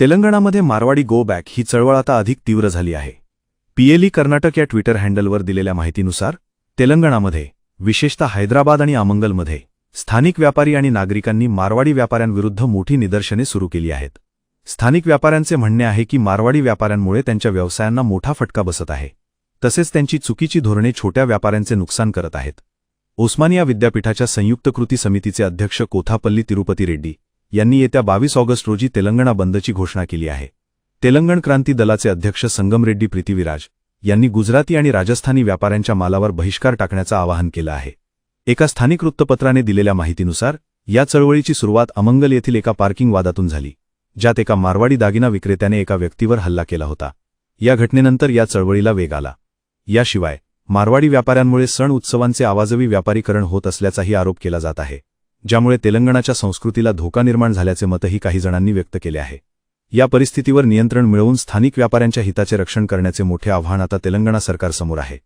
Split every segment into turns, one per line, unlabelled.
तेलंगणामध्ये Marwari go back ही चळवळ आता अधिक तीव्र झाली आहे. पीएलई कर्नाटक या ट्विटर हँडलवर दिलेल्या माहितीनुसार तेलंगणामध्ये विशेषतः हैदराबाद आणि आमंगलमध्ये स्थानिक व्यापारी आणि नागरिकांनी मारवाडी व्यापाऱ्यांविरुद्ध मोठी निदर्शने सुरू केली आहेत. स्थानिक व्यापाऱ्यांचे म्हणणे आहे की मारवाडी व्यापाऱ्यांमुळे त्यांच्या व्यवसायांना मोठा फटका बसत आहे. तसेच त्यांची चुकीची धोरणे छोट्या व्यापाऱ्यांचे नुकसान करत आहेत. ओस्मानिया विद्यापीठाच्या संयुक्त कृती समितीचे अध्यक्ष कोथापल्ली तिरुपती रेड्डी यांनी येत्या बावीस ऑगस्ट रोजी तेलंगणा बंदची घोषणा केली आहे. तेलंगण क्रांती दलाचे अध्यक्ष संगमरेड्डी प्रितिविराज यांनी गुजराती आणि राजस्थानी व्यापाऱ्यांच्या मालावर बहिष्कार टाकण्याचं आवाहन केलं आहे. एका स्थानिक वृत्तपत्राने दिलेल्या माहितीनुसार या चळवळीची सुरुवात अमंगल येथील एका पार्किंग वादातून झाली ज्यात एका मारवाडी दागिना विक्रेत्याने एका व्यक्तीवर हल्ला केला होता. या घटनेनंतर या चळवळीला वेग आला. याशिवाय मारवाडी व्यापाऱ्यांमुळे सण उत्सवांचे आवाजवी व्यापारीकरण होत असल्याचाही आरोप केला जात आहे. ज्यामुळे तेलंगणाच्या संस्कृतीला धोका निर्माण झाल्याचे मतही काही जणांनी व्यक्त केले आहे. या परिस्थितीवर नियंत्रण मिळवून स्थानिक व्यापाऱ्यांच्या हिताचे रक्षण करण्याचे मोठे आव्हान आता तेलंगणा सरकारसमोर आहे.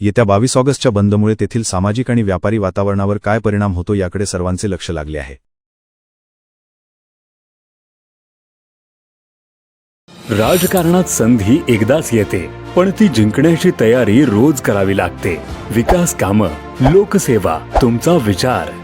येत्या बावीस ऑगस्टच्या बंदमुळे तेथील सामाजिक आणि व्यापारी वातावरणावर काय परिणाम होतो याकडे सर्वांचे लक्ष लागले आहे.
राजकारणात संधी एकदाच येते पण ती जिंकण्याची तयारी रोज करावी लागते. विकास कामं लोकसेवा तुमचा विचार.